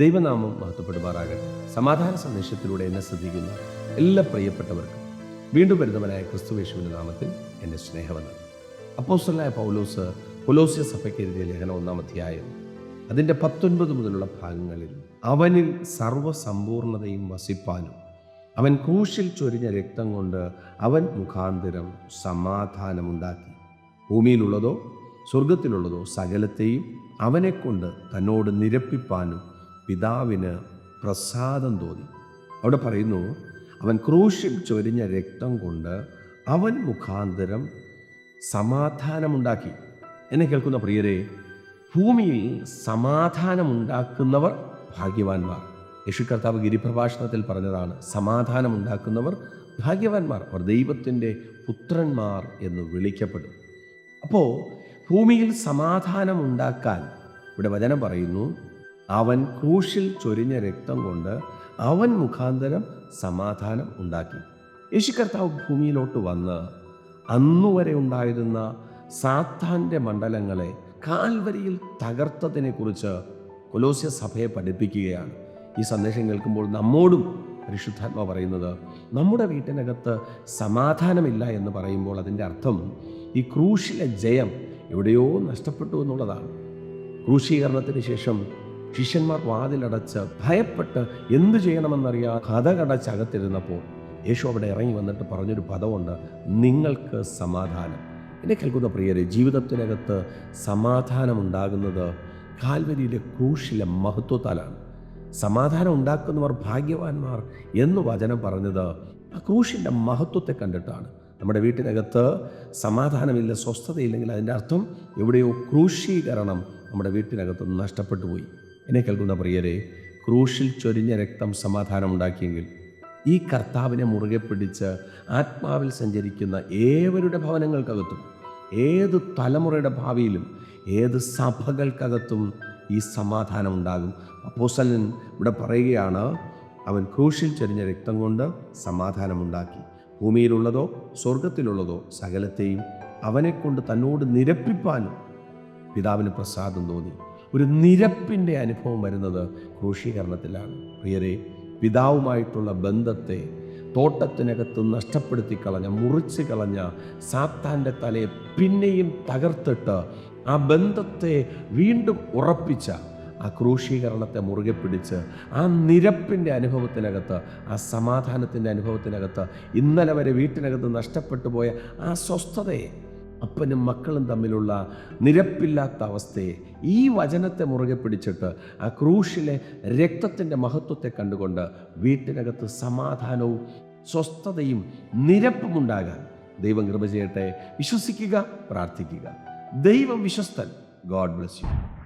ദൈവനാമം മഹത്വപ്പെടുമാറാകട്ടെ. സമാധാന സന്ദേശത്തിലൂടെ എന്നെ ശ്രദ്ധിക്കുന്ന എല്ലാ പ്രിയപ്പെട്ടവർക്കും വീണ്ടും വരുന്നവനായ ക്രിസ്തുവേശുവിന്റെ നാമത്തിൽ എന്റെ സ്നേഹവനം അപ്പോസ്റ്റലായ പൗലോസ് കൊലോസ്യ സഭയ്ക്ക് എഴുതിയ ലേഖനം ഒന്നാം അധ്യായം അതിന്റെ പത്തൊൻപത് മുതലുള്ള ഭാഗങ്ങളിൽ അവനിൽ സർവസമ്പൂർണതയും വസിപ്പാനും അവൻ കൂശിൽ ചൊരിഞ്ഞ രക്തം കൊണ്ട് അവൻ മുഖാന്തരം സമാധാനമുണ്ടാക്കി. ഭൂമിയിലുള്ളതോ സ്വർഗത്തിലുള്ളതോ സകലത്തെയും അവനെക്കൊണ്ട് തന്നോട് നിരപ്പിപ്പാനും പിതാവിന് പ്രസാദം തോന്നി. അവിടെ പറയുന്നു അവൻ ക്രൂശിൽ ചൊരിഞ്ഞ രക്തം കൊണ്ട് അവൻ മുഖാന്തരം സമാധാനമുണ്ടാക്കി. എന്നെ കേൾക്കുന്ന പ്രിയരെ ഭൂമിയിൽ സമാധാനമുണ്ടാക്കുന്നവർ ഭാഗ്യവാന്മാർ. യേശു കർത്താവ് ഗിരിപ്രഭാഷണത്തിൽ പറഞ്ഞതാണ് സമാധാനമുണ്ടാക്കുന്നവർ ഭാഗ്യവാന്മാർ. അവർ ദൈവത്തിന്റെ പുത്രന്മാർ എന്ന് വിളിക്കപ്പെടും. അപ്പോൾ ഭൂമിയിൽ സമാധാനമുണ്ടാക്കാൻ ഇവിടെ വചനം പറയുന്നു അവൻ ക്രൂശിൽ ചൊരിഞ്ഞ രക്തം കൊണ്ട് അവൻ മുഖാന്തരം സമാധാനം ഉണ്ടാക്കി. യേശു കർത്താവ് ഭൂമിയിലോട്ട് വന്ന് അന്നുവരെ ഉണ്ടായിരുന്ന സാത്താന്റെ മണ്ഡലങ്ങളെ കാൽവരിയിൽ തകർത്തതിനെക്കുറിച്ച് കൊലോസ്യ സഭയെ പഠിപ്പിക്കുകയാണ്. ഈ സന്ദേശം കേൾക്കുമ്പോൾ നമ്മോടും പരിശുദ്ധാത്മ പറയുന്നത് നമ്മുടെ വീട്ടിനകത്ത് സമാധാനമില്ല എന്ന് പറയുമ്പോൾ അതിന്റെ അർത്ഥം ഈ ക്രൂശിലെ ജയം എവിടെയോ നഷ്ടപ്പെട്ടു എന്നുള്ളതാണ്. ക്രൂശീകരണത്തിന് ശേഷം ശിഷ്യന്മാർ വാതിലടച്ച് ഭയപ്പെട്ട് എന്തു ചെയ്യണമെന്നറിയാ കഥകടച്ചകത്തിരുന്നപ്പോൾ യേശു അവിടെ ഇറങ്ങി വന്നിട്ട് പറഞ്ഞൊരു പദമുണ്ട് നിങ്ങൾക്ക് സമാധാനം. എന്നെ കേൾക്കുന്ന പ്രിയരെ ജീവിതത്തിനകത്ത് സമാധാനം ഉണ്ടാകുന്നത് കാൽവരിയിലെ ക്രൂശിലെ മഹത്വത്താലാണ്. സമാധാനം ഉണ്ടാക്കുന്നവർ ഭാഗ്യവാന്മാർ എന്ന് വചനം പറഞ്ഞത് ആ ക്രൂശിന്റെ മഹത്വത്തെ കണ്ടിട്ടാണ്. നമ്മുടെ വീട്ടിനകത്ത് സമാധാനമില്ല സ്വസ്ഥതയില്ലെങ്കിൽ അതിന്റെ അർത്ഥം എവിടെയോ ക്രൂശീകരണം നമ്മുടെ വീട്ടിനകത്ത് നഷ്ടപ്പെട്ടു പോയി. എന്നെ കേൾക്കുന്ന പ്രിയരെ ക്രൂശിൽ ചൊരിഞ്ഞ രക്തം സമാധാനമുണ്ടാക്കിയെങ്കിൽ ഈ കർത്താവിനെ മുറുകെ പിടിച്ച് ആത്മാവിൽ സഞ്ചരിക്കുന്ന ഏവരുടെ ഭവനങ്ങൾക്കകത്തും ഏത് തലമുറയുടെ ഭാവിയിലും ഏത് സഭകൾക്കകത്തും ഈ സമാധാനം ഉണ്ടാകും അപ്പോസലൻ ഇവിടെ പറയുകയാണ് അവൻ ക്രൂശിൽ ചൊരിഞ്ഞ രക്തം കൊണ്ട് സമാധാനമുണ്ടാക്കി. ഭൂമിയിലുള്ളതോ സ്വർഗത്തിലുള്ളതോ സകലത്തെയും അവനെക്കൊണ്ട് തന്നോട് നിരപ്പിപ്പാനും പിതാവിന് പ്രസാദം തോന്നി. ഒരു നിരപ്പിന്റെ അനുഭവം വരുന്നത് ക്രൂശീകരണത്തിലാണ്. പ്രിയരെ പിതാവുമായിട്ടുള്ള ബന്ധത്തെ തോട്ടത്തിനകത്ത് നഷ്ടപ്പെടുത്തി കളഞ്ഞ മുറിച്ച് കളഞ്ഞ സാത്താന്റെ തലയെ പിന്നെയും തകർത്തിട്ട് ആ ബന്ധത്തെ വീണ്ടും ഉറപ്പിച്ച ആ ക്രൂശീകരണത്തെ മുറുകെ പിടിച്ച് ആ നിരപ്പിന്റെ അനുഭവത്തിനകത്ത് ആ സമാധാനത്തിന്റെ അനുഭവത്തിനകത്ത് ഇന്നലെ വരെ വീട്ടിനകത്ത് നഷ്ടപ്പെട്ടു പോയ ആ സ്വസ്ഥതയെ അപ്പനും മക്കളും തമ്മിലുള്ള നിരപ്പില്ലാത്ത അവസ്ഥയെ ഈ വചനത്തെ മുറുകെ പിടിച്ചിട്ട് ആ ക്രൂശിലെ രക്തത്തിന്റെ മഹത്വത്തെ കണ്ടുകൊണ്ട് വീട്ടിനകത്ത് സമാധാനവും സ്വസ്ഥതയും നിരപ്പും ഉണ്ടാകാൻ ദൈവം കൃപ ചെയ്യട്ടെ. വിശ്വസിക്കുക പ്രാർത്ഥിക്കുക. ദൈവം വിശ്വസ്തൻ. God bless you.